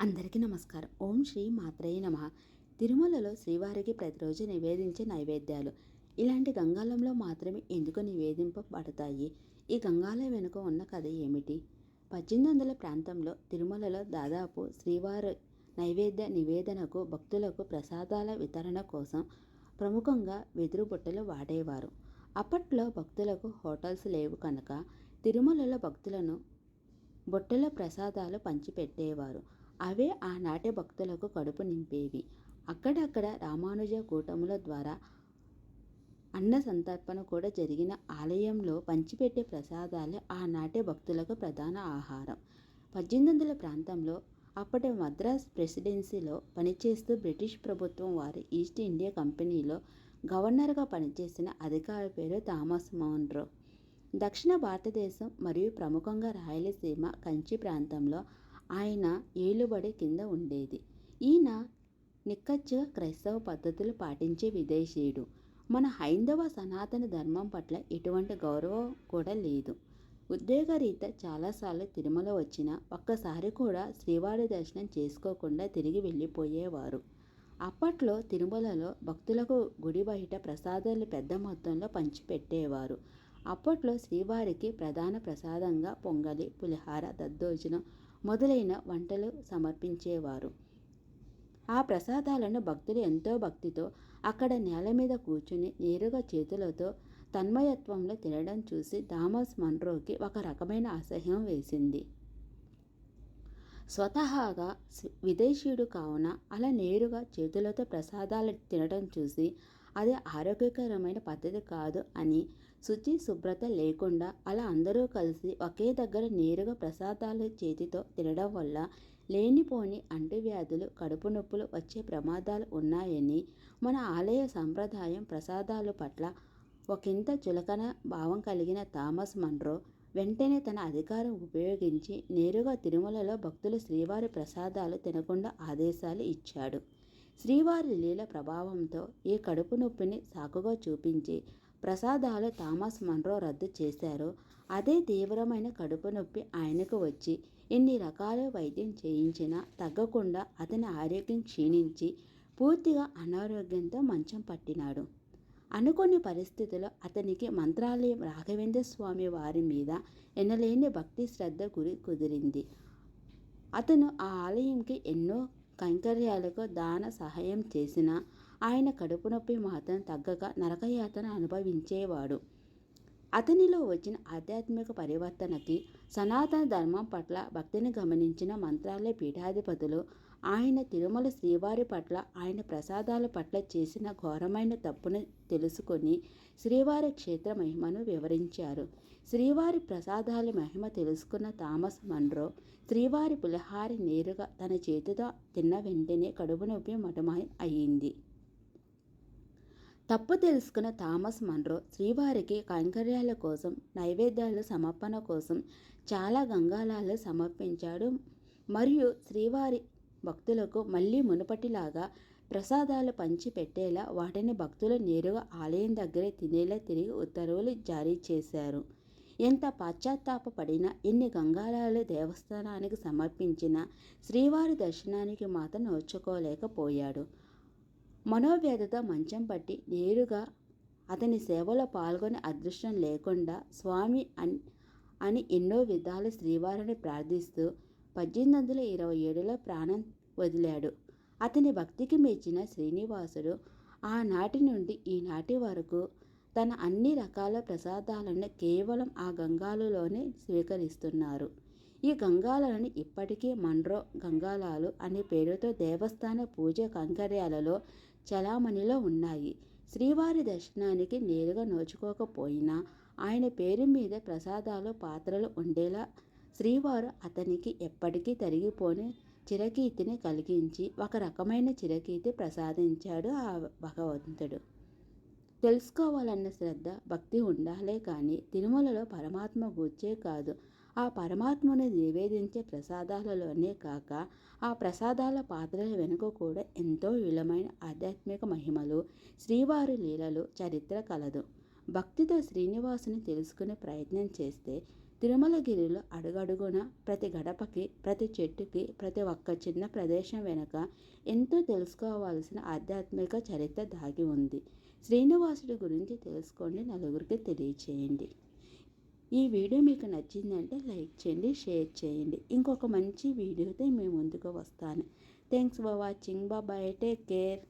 అందరికీ నమస్కారం. ఓం శ్రీ మాత్రయ్య నమ. తిరుమలలో శ్రీవారికి ప్రతిరోజు నివేదించే నైవేద్యాలు. ఇలాంటి గంగాలంలో మాత్రమే ఎందుకు నివేదింపబడతాయి? ఈ గంగాల వెనుక ఉన్న కథ ఏమిటి? పద్దెనిమిది వందల ప్రాంతంలో తిరుమలలో దాదాపు శ్రీవారి నైవేద్య నివేదనకు భక్తులకు ప్రసాదాల వితరణ కోసం ప్రముఖంగా వెదురు బుట్టలు వాడేవారు. అప్పట్లో భక్తులకు హోటల్స్ లేవు కనుక తిరుమలలో భక్తులను బుట్టల ప్రసాదాలు పంచిపెట్టేవారు. అవే ఆనాటి భక్తులకు కడుపు నింపేవి. అక్కడక్కడ రామానుజ కూటముల ద్వారా అన్న సంతర్పణ కూడా జరిగిన ఆలయంలో పంచిపెట్టే ప్రసాదాలు ఆనాటి భక్తులకు ప్రధాన ఆహారం. పద్దెనిమిది వందల ప్రాంతంలో అప్పటి మద్రాస్ ప్రెసిడెన్సీలో పనిచేస్తూ బ్రిటిష్ ప్రభుత్వం వారి ఈస్ట్ ఇండియా కంపెనీలో గవర్నర్గా పనిచేసిన అధికారి పేరు థామస్ మౌన్రో. దక్షిణ భారతదేశం మరియు ప్రముఖంగా రాయలసీమ కంచి ప్రాంతంలో ఆయన ఏలుబడి కింద ఉండేది. ఈయన నిక్కచ్చుగా క్రైస్తవ పద్ధతులు పాటించే విదేశీయుడు. మన హైందవ సనాతన ధర్మం పట్ల ఎటువంటి గౌరవం కూడా లేదు. ఉద్యోగరీత చాలాసార్లు తిరుమల వచ్చిన ఒక్కసారి కూడా శ్రీవారి దర్శనం చేసుకోకుండా తిరిగి వెళ్ళిపోయేవారు. అప్పట్లో తిరుమలలో భక్తులకు గుడి బయట ప్రసాదాలు పెద్ద మొత్తంలో పంచిపెట్టేవారు. అప్పట్లో శ్రీవారికి ప్రధాన ప్రసాదంగా పొంగలి పులిహార దద్దోజనం మొదలైన వంటలు సమర్పించేవారు. ఆ ప్రసాదాలను భక్తులు ఎంతో భక్తితో అక్కడ నేల మీద కూర్చుని నేరుగా చేతులతో తన్మయత్వంలో తినడం చూసి థామస్ మన్రోకి ఒక రకమైన అసహ్యం వేసింది. స్వతహాగా విదేశీయుడు కావున అలా నేరుగా చేతులతో ప్రసాదాలు తినడం చూసి అది ఆరోగ్యకరమైన పద్ధతి కాదు అని శుచి శుభ్రత లేకుండా అలా అందరూ కలిసి ఒకే దగ్గర నేరుగా ప్రసాదాలు చేతితో తినడం వల్ల లేనిపోని అంటువ్యాధులు కడుపు నొప్పులు వచ్చే ప్రమాదాలు ఉన్నాయని మన ఆలయ సంప్రదాయం ప్రసాదాలు పట్ల ఒకంత చులకన భావం కలిగిన థామస్ మన్రో వెంటనే తన అధికారం ఉపయోగించి నేరుగా తిరుమలలో భక్తులు శ్రీవారి ప్రసాదాలు తినకుండా ఆదేశాలు ఇచ్చాడు. శ్రీవారి లీల ప్రభావంతో ఈ కడుపు నొప్పిని సాకుగా చూపించి ప్రసాదాలు థామస్ మన్రో రద్దు చేశారో. అదే తీవ్రమైన కడుపు నొప్పి ఆయనకు వచ్చి ఎన్ని రకాల వైద్యం చేయించినా తగ్గకుండా అతని ఆరోగ్యం క్షీణించి పూర్తిగా అనారోగ్యంతో మంచం పట్టినాడు. అనుకోని పరిస్థితుల్లో అతనికి మంత్రాలయం రాఘవేంద్ర స్వామి వారి మీద ఎనలేని భక్తి శ్రద్ధ గురి కుదిరింది. అతను ఆ ఆలయంకి ఎన్నో కైంకర్యాలకు దాన సహాయం చేసిన ఆయన కడుపు నొప్పి మాత్రం తగ్గక నరకయాతన అనుభవించేవాడు. అతనిలో వచ్చిన ఆధ్యాత్మిక పరివర్తనకి సనాతన ధర్మం పట్ల భక్తిని గమనించిన మంత్రాలయ పీఠాధిపతులు ఆయన తిరుమల శ్రీవారి పట్ల ఆయన ప్రసాదాల పట్ల చేసిన ఘోరమైన తప్పును తెలుసుకొని శ్రీవారి క్షేత్ర మహిమను వివరించారు. శ్రీవారి ప్రసాదాల మహిమ తెలుసుకున్న థామస్ మన్రో శ్రీవారి పులిహారి నేరుగా తన చేతితో తిన్న వెంటనే కడుపు నొప్పి మటమాయి అయ్యింది. తప్పు తెలుసుకున్న థామస్ మన్రో శ్రీవారికి కైంకర్యాల కోసం నైవేద్యాల సమర్పణ కోసం చాలా గంగాలాలు సమర్పించాడు. మరియు శ్రీవారి భక్తులకు మళ్ళీ మునుపటిలాగా ప్రసాదాలు పంచి పెట్టేలా వాటిని భక్తులు నేరుగా ఆలయం దగ్గరే తినేలా తిరిగి ఉత్తర్వులు జారీ చేశారు. ఎంత పశ్చాత్తాపడినా ఎన్ని గంగాలాలు దేవస్థానానికి సమర్పించినా శ్రీవారి దర్శనానికి మాత్రం నోచుకోలేకపోయాడు. మనోవ్యధతో మంచం పట్టి నేరుగా అతని సేవలో పాల్గొనే అదృష్టం లేకుండా స్వామి అని అని ఎన్నో విధాలు శ్రీవారిని ప్రార్థిస్తూ పద్దెనిమిది వందల ఇరవై ఏడులో ప్రాణం వదిలాడు. అతని భక్తికి మెచ్చిన శ్రీనివాసుడు ఆనాటి నుండి ఈనాటి వరకు తన అన్ని రకాల ప్రసాదాలను కేవలం ఆ గంగాలులోనే స్వీకరిస్తున్నారు. ఈ గంగాలను ఇప్పటికీ మండ్రో గంగాలాలు అనే పేరుతో దేవస్థాన పూజ కంకర్యాలలో చలామణిలో ఉన్నాయి. శ్రీవారి దర్శనానికి నేరుగా నోచుకోకపోయినా ఆయన పేరు మీద ప్రసాదాలు పాత్రలు ఉండేలా శ్రీవారు అతనికి ఎప్పటికీ తరిగిపోని చిరకీర్తిని కలిగించి ఒక రకమైన చిరకీర్తి ప్రసాదించాడు ఆ భగవంతుడు. తెలుసుకోవాలన్న శ్రద్ధ భక్తి ఉండాలే కానీ తిరుమలలో పరమాత్మ గూర్చే కాదు. ఆ పరమాత్మను నివేదించే ప్రసాదాలలోనే కాక ఆ ప్రసాదాల పాత్రల వెనుక కూడా ఎంతో విలమైన ఆధ్యాత్మిక మహిమలు శ్రీవారి లీలలు చరిత్ర కలదు. భక్తితో శ్రీనివాసుని తెలుసుకునే ప్రయత్నం చేస్తే తిరుమలగిరిలో అడుగడుగున ప్రతి గడపకి ప్రతి చెట్టుకి ప్రతి ఒక్క చిన్న ప్రదేశం వెనుక ఎంతో తెలుసుకోవాల్సిన ఆధ్యాత్మిక చరిత్ర దాగి ఉంది. శ్రీనివాసుడి గురించి తెలుసుకోండి నలుగురికి తెలియచేయండి. ఈ వీడియో మీకు నచ్చిందంటే లైక్ చేయండి షేర్ చేయండి. ఇంకొక మంచి వీడియోతో మేము ముందుకు వస్తాను. Thanks for watching. బాబాయ్ టేక్ కేర్.